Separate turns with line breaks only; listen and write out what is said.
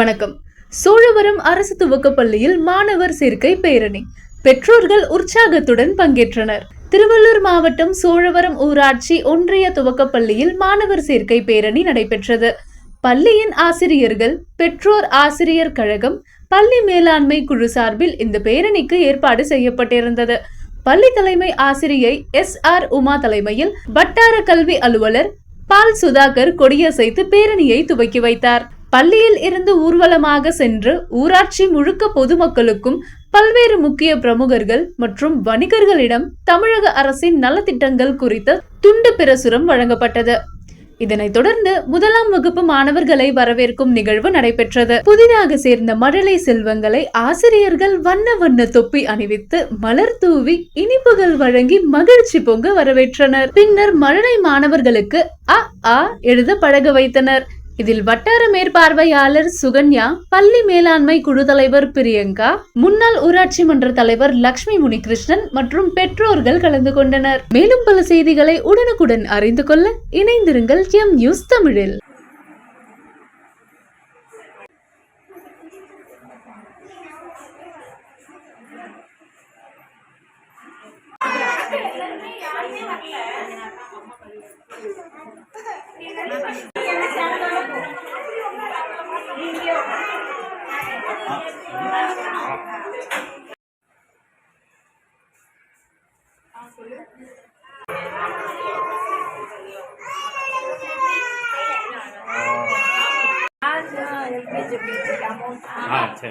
வணக்கம். சோழவரம் அரசு துவக்கப் பள்ளியில் மாணவர் சேர்க்கை பேரணி. பெற்றோர்கள் உற்சாகத்துடன் பங்கேற்றனர். திருவள்ளூர் மாவட்டம் சோழவரம் ஊராட்சி ஒன்றிய துவக்கப் பள்ளியில் மாணவர் சேர்க்கை பேரணி நடைபெற்றது. பள்ளியின் ஆசிரியர்கள் பெற்றோர் ஆசிரியர் கழகம் பள்ளி மேலாண்மை குழு சார்பில் இந்த பேரணிக்கு ஏற்பாடு செய்யப்பட்டிருந்தது. பள்ளி தலைமை ஆசிரியை எஸ். ஆர். உமா தலைமையில் வட்டார கல்வி அலுவலர் பால் சுதாகர் கொடியசைத்து பேரணியை துவக்கி வைத்தார். பள்ளியில் இருந்து ஊர்வலமாக சென்று ஊராட்சி முழுக்க பொதுமக்களுக்கும் பல்வேறு முக்கிய பிரமுகர்கள் மற்றும் வணிகர்களிடம் தமிழக அரசின் நலத்திட்டங்கள் குறித்த துண்டு பிரசுரம் வழங்கப்பட்டது. இதனைத் தொடர்ந்து முதலாம் வகுப்பு மாணவர்களை வரவேற்கும் நிகழ்வு நடைபெற்றது. புதிதாக சேர்ந்த மழலை செல்வங்களை ஆசிரியர்கள் வண்ண வண்ண தொப்பி அணிவித்து மலர் தூவி இனிப்புகள் வழங்கி மகிழ்ச்சி பொங்க வரவேற்றனர். பின்னர் மழலை மாணவர்களுக்கு அ ஆ எழுத பழக வைத்தனர். இதில் வட்டார மேற்பார்வையாளர் சுகன்யா பள்ளி மேலாண்மை குழு தலைவர் பிரியங்கா முன்னாள் ஊராட்சி மன்ற தலைவர் லட்சுமி முனிகிருஷ்ணன் மற்றும் பெற்றோர்கள் கலந்து கொண்டனர். மேலும் பல செய்திகளை உடனுக்குடன் அறிந்து கொள்ள இணைந்திருங்கள் எம் நியூஸ் தமிழில்.
யாருமே আচ্ছা